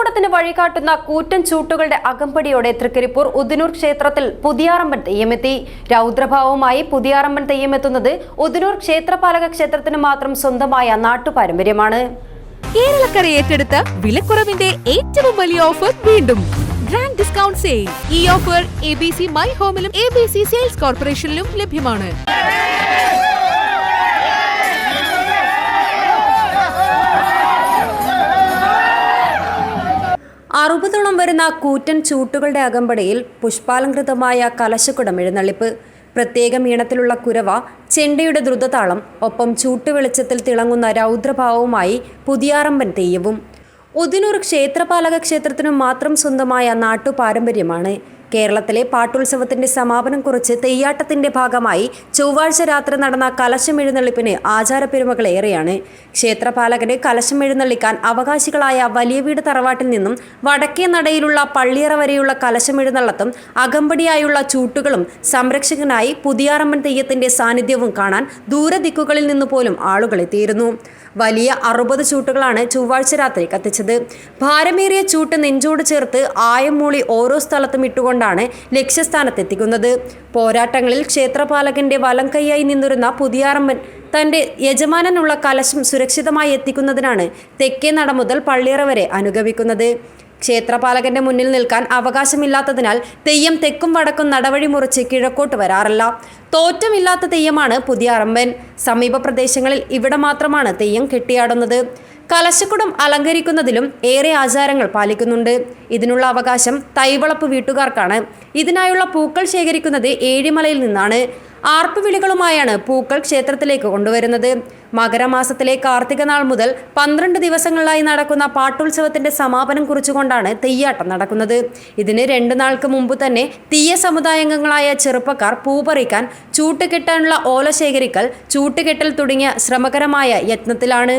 കലശക്കുടത്തിന് വഴികാട്ടുന്ന കൂറ്റൻ ചൂട്ടുകളുടെ അകമ്പടിയോടെ തൃക്കരിപ്പൂർ ഉദിനൂർ ക്ഷേത്രത്തിൽ പുതിയാറമ്പൻ തെയ്യമെത്തി. രൗദ്രഭാവവുമായി പുതിയാറമ്പൻ തെയ്യമെത്തുന്നത് ഉദിനൂർ ക്ഷേത്രപാലക ക്ഷേത്രത്തിന് മാത്രം സ്വന്തമായ നാട്ടുപാരമ്പര്യമാണ്. കേരളക്കര ഏറ്റെടുത്ത വിലക്കുറവിന്റെ ഏറ്റവും വലിയ ഓഫർ വീണ്ടും. Grand discount sale. ഈ offer A B C my ഹോമിലും A B C sales കോർപ്പറേഷനിലും ലഭ്യമാണ്. അറുപതോളം വരുന്ന കൂറ്റൻ ചൂട്ടുകളുടെ അകമ്പടിയിൽ പുഷ്പാലംകൃതമായ കലശക്കുടം എഴുന്നള്ളിപ്പ്. പ്രത്യേക മീണത്തിലുള്ള കുരവ ചെണ്ടയുടെ ദ്രുതതാളം ഒപ്പം ചൂട്ടുവെളിച്ചത്തിൽ തിളങ്ങുന്ന രൗദ്രഭാവവുമായി പുതിയാറമ്പൻ തെയ്യവും. ഉദിനൂർ ക്ഷേത്രപാലക ക്ഷേത്രത്തിനു മാത്രം സ്വന്തമായ നാട്ടുപാരമ്പര്യമാണ്. കേരളത്തിലെ പാട്ടുത്സവത്തിന്റെ സമാപനം കുറിച്ച് തെയ്യാട്ടത്തിന്റെ ഭാഗമായി ചൊവ്വാഴ്ച രാത്രി നടന്ന കലശം എഴുന്നള്ളിപ്പിന് ആചാരപ്പെരുമകൾ ഏറെയാണ്. ക്ഷേത്രപാലകന് കലശം എഴുന്നള്ളിക്കാൻ അവകാശികളായ വലിയ വീട് തറവാട്ടിൽ നിന്നും വടക്കേ നടയിലുള്ള പള്ളിയറ വരെയുള്ള കലശം എഴുന്നള്ളത്തും അകമ്പടിയായുള്ള ചൂട്ടുകളും സംരക്ഷകനായി പുതിയാറമ്മൻ തെയ്യത്തിന്റെ സാന്നിധ്യവും കാണാൻ ദൂരദിക്കുകളിൽ നിന്ന് പോലും ആളുകൾ എത്തിയിരുന്നു വലിയ അറുപത് ചൂട്ടുകളാണ് ചൊവ്വാഴ്ച രാത്രി കത്തിച്ചത്. ഭാരമേറിയ ചൂട്ട് നെഞ്ചോട് ചേർത്ത് ആയം മൂളി ഓരോ സ്ഥലത്തും ഇട്ടുകൊണ്ടാണ് ലക്ഷ്യസ്ഥാനത്തെത്തിക്കുന്നത്. പോരാട്ടങ്ങളിൽ ക്ഷേത്രപാലകന്റെ വലം കൈയായി നിന്നിരുന്ന പുതിയാറമ്മൻ തന്റെ യജമാനനുള്ള കലശം സുരക്ഷിതമായി എത്തിക്കുന്നതിനാണ് തെക്കേ നട മുതൽ പള്ളിയറ വരെ അനുഗമിക്കുന്നത്. ക്ഷേത്രപാലകന്റെ മുന്നിൽ നിൽക്കാൻ അവകാശമില്ലാത്തതിനാൽ തെയ്യം തെക്കും വടക്കും നടവഴി മുറിച്ച് കിഴക്കോട്ട് വരാറില്ല. തോറ്റമില്ലാത്ത തെയ്യമാണ് പുതിയ അറമ്പൻ സമീപ പ്രദേശങ്ങളിൽ ഇവിടെ മാത്രമാണ് തെയ്യം കെട്ടിയാടുന്നത്. കലശക്കുടം അലങ്കരിക്കുന്നതിലും ഏറെ ആചാരങ്ങൾ പാലിക്കുന്നുണ്ട്. ഇതിനുള്ള അവകാശം തൈവളപ്പ് വീട്ടുകാർക്കാണ്. ഇതിനായുള്ള പൂക്കൾ ശേഖരിക്കുന്നത് ഏഴിമലയിൽ നിന്നാണ്. ആർപ്പുവിളികളുമായാണ് പൂക്കൾ ക്ഷേത്രത്തിലേക്ക് കൊണ്ടുവരുന്നത്. മകരമാസത്തിലെ കാർത്തിക നാൾ മുതൽ പന്ത്രണ്ട് ദിവസങ്ങളിലായി നടക്കുന്ന പാട്ടുത്സവത്തിന്റെ സമാപനം കുറിച്ചുകൊണ്ടാണ് തെയ്യാട്ടം നടക്കുന്നത്. ഇതിന് രണ്ടു നാൾക്ക് മുമ്പ് തന്നെ തീയ സമുദായാംഗങ്ങളായ ചെറുപ്പക്കാർ പൂപറിക്കാൻ ചൂട്ടുകെട്ടാനുള്ള ഓല ശേഖരിക്കൽ ചൂട്ടുകെട്ടൽ തുടങ്ങിയ ശ്രമകരമായ യത്നത്തിലാണ്.